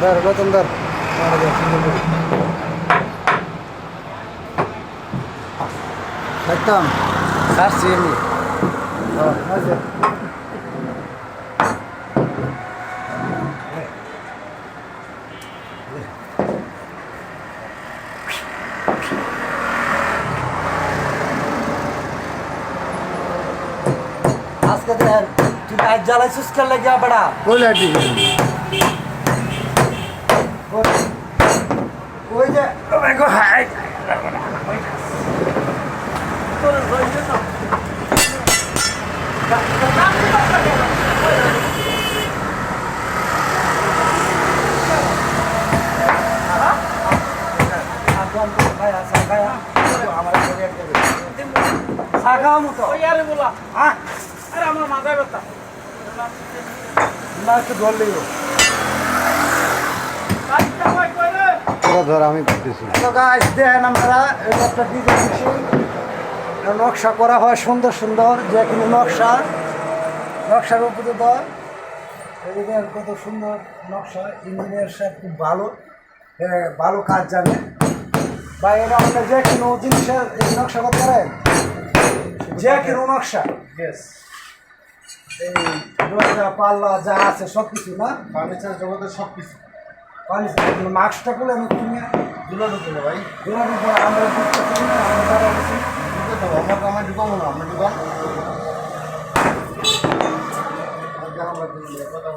ধর নতুন ধর একদম ছাড়ছি আছে। আজকে দেন তুই লাইট জ্বালাইছিস কেন লাগিয়া বেড়া কোন লাঠি ওই যে শাখা মতো আরে বলা। হ্যাঁ? আরে আমার মাথায় ব্যথা। না একটু ধরলেই কাজটা ভাই কই রে তোরা ধর আমি করতেছি দেখেন আমরা এটা একটা ডিজাইন নকশা করা হয় সুন্দর সুন্দর যে কোনো নকশা। নকশার উপরে দেওয়া কত সুন্দর নকশা ইঞ্জিনিয়ার সাহেব খুব ভালো ভালো কাজ জানে। বা এরা আমরা যে কোনো জিনিসের নকশা করতে পারেন? যে কোনো নকশা। ইয়েস এই দরজা পাল্লা যা আছে সব কিছু না? ফার্নিচার জগতে সব কিছু মাস্কটা খুলে আমি কিনে দুটো ঢুকে ভাই। দোকানের পর আমরা ঢুকতে পারি না আমরা ঢুকে তো আমরা তো আমার ঢুকাবো না আমরা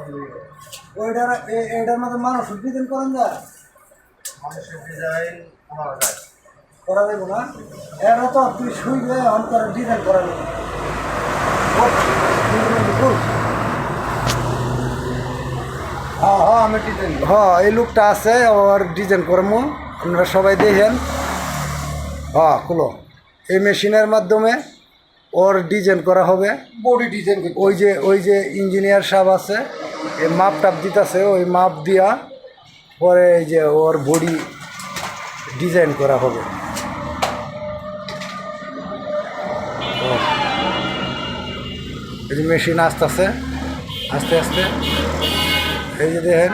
বলি ওইটার এ- মধ্যে মানুষ ডিজাইন করেন যা। মানুষের ডিজাইন করা যায়। করা দেবো না। এরা তো তুই শুইলে অন্তর ডিজাইন করা নেই হ্যাঁ এই লুকটা আছে ওর ডিজাইন করব আপনারা সবাই দেখেন। হ্যাঁ খুলো। এই মেশিনের মাধ্যমে ওর ডিজাইন করা হবে। বডি ডিজাইন ওই যে ওই যে ইঞ্জিনিয়ার সাহেব আছে এই মাপ টাপ দিতেছে ওই মাপ দিয়া পরে এই যে ওর বডি ডিজাইন করা হবে। এই যে মেশিন আসতেছে আস্তে আস্তে এই যে দেখেন।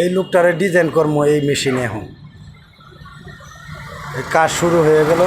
এই লুকটারে ডিজাইন কর্ম এই মেশিনে এখন। কাজ শুরু হয়ে গেল।